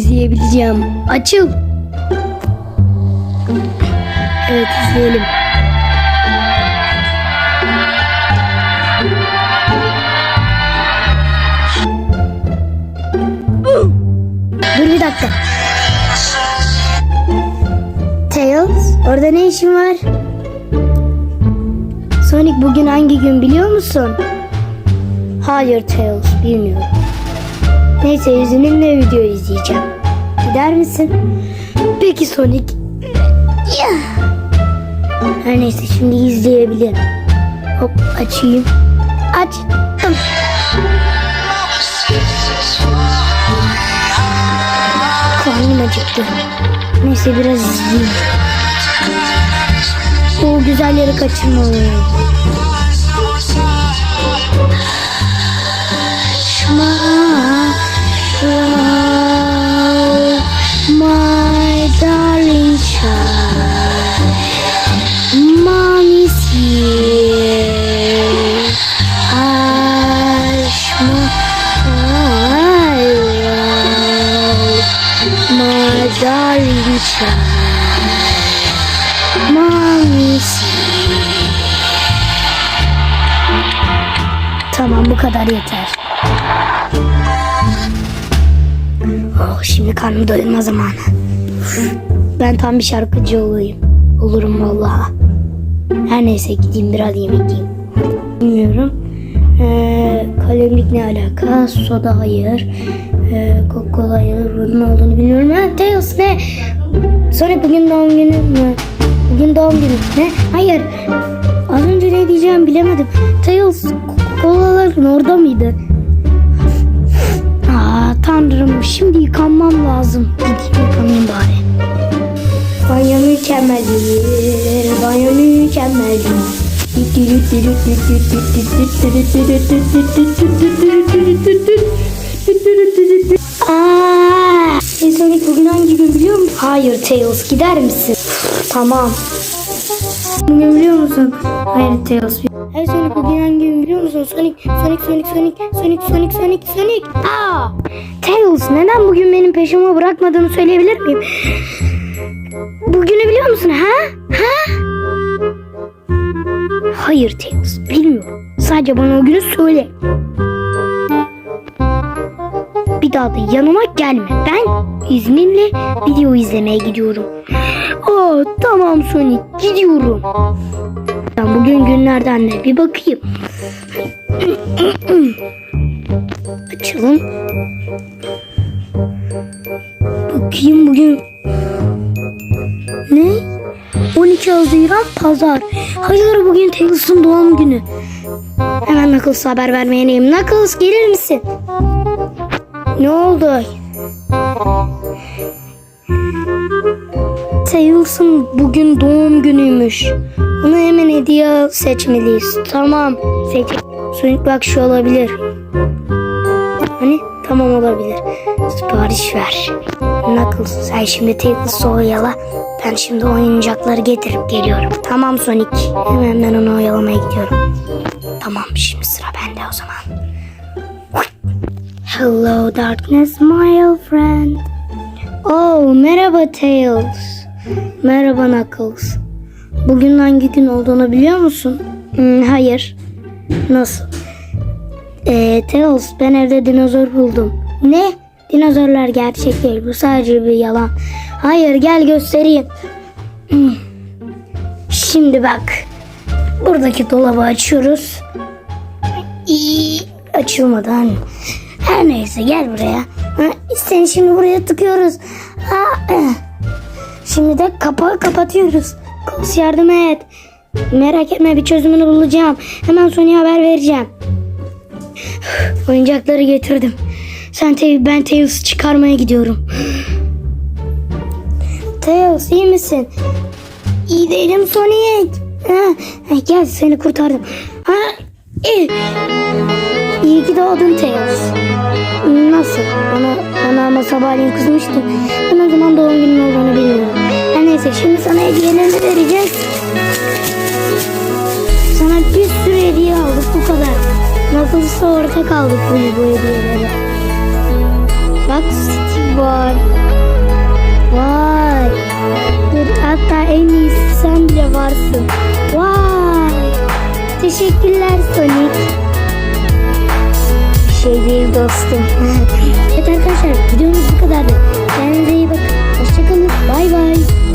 İzleyebileceğim. Açıl. Evet izleyelim. Dur bir dakika. Tails, orada ne işin var? Sonic bugün hangi gün biliyor musun? Hayır Tails, bilmiyorum. Neyse izninle video izleyeceğim. Gider misin? Peki Sonic. Her neyse şimdi izleyebilirim. Hop açayım. Açtım. Karnım acıktı. Neyse biraz izleyeyim. O güzel yeri kaçırmalıyım. My, mommy's here. Tamam bu kadar yeter. Oh, şimdi karnımı doyurma zamanı. Ben tam bir şarkıcı olayım. Olurum vallahi. Her neyse gideyim biraz yemek yiyeyim. Bilmiyorum. Ee, kalemlik ne alaka? Soda hayır. Ee, Coca-Cola hayır. Bunun ne olduğunu bilmiyorum. Ha, Tails ne? Sonra bugün doğum günü mü? Bugün doğum günü. Ne? Hayır. Az önce ne diyeceğim bilemedim. Tails Coca-Cola'ların orada mıydı? Aa tanrım şimdi yıkanmam lazım. Gideyim yıkanayım bari. Banyo mükemmeldir. Banyo mükemmeldir. Hayır Tails gider misin? tamam. Bugün biliyor musun? Hayır Tails. Hey Sonic bugün hangi gün biliyor musun? Sonic, Sonic, Sonic, Sonic, Sonic, Sonic, Sonic, Sonic. Aa! Tails neden bugün benim peşimi bırakmadığını söyleyebilir miyim? Bugünü biliyor musun ha? Ha? Hayır Tails bilmiyorum. Sadece bana o günü söyle. Da yanıma gelme. Ben izninle video izlemeye gidiyorum. Aa, tamam Sonic gidiyorum. Ben bugün günlerden ne bir bakayım. Açalım. Bakayım bugün. Ne? 12 Haziran Pazar. Hayır bugün Taylor'ın doğum günü. Hemen Knuckles'a haber vermeliyim. Knuckles gelir misin? Ne oldu? Tails'ın bugün doğum günüymüş. Ona hemen hediye seçmeliyiz. Tamam. Seç. Sonic bak şu olabilir. Hani? Tamam olabilir. Sipariş ver. Knuckles sen şimdi Tails'ı oyala. Ben şimdi oyuncakları getirip geliyorum. Tamam Sonic. Hemen ben onu oyalamaya gidiyorum. Tamam şimdi sıra bende o zaman. Hello darkness my old friend. Oh merhaba Tails. Merhaba Knuckles. Bugün hangi gün olduğunu biliyor musun? Hmm, hayır. Nasıl? Ee, Tails ben evde dinozor buldum. Ne? Dinozorlar gerçek değil. Bu sadece bir yalan. Hayır gel göstereyim. Hmm. Şimdi bak. Buradaki dolabı açıyoruz. İyi açılmadan. Her neyse gel buraya. Ha, seni şimdi buraya tıkıyoruz. Eh. Şimdi de kapağı kapatıyoruz. Kos yardım et. Merak etme bir çözümünü bulacağım. Hemen Sony'e haber vereceğim. Oyuncakları getirdim. Sen te ben Tails'ı çıkarmaya gidiyorum. Tails iyi misin? İyi değilim Sonic. Ha, gel seni kurtardım. Ha, iyi. İyi ki doğdun Tails. Nasıl? Bana, bana ama sabahleyin kızmıştın. Ben o zaman doğum günün olduğunu bilmiyorum. Her neyse şimdi sana hediyelerini vereceğiz. Sana bir sürü hediye aldık bu kadar. Nasılsa ortak aldık bu, bu hediyeleri. Bak Steve var. Vay. Dur, hatta en iyisi sen bile varsın. Vay. Teşekkürler Sonic şey değil dostum. evet arkadaşlar videomuz bu kadardı. Kendinize iyi bakın. Hoşçakalın. Bay bay.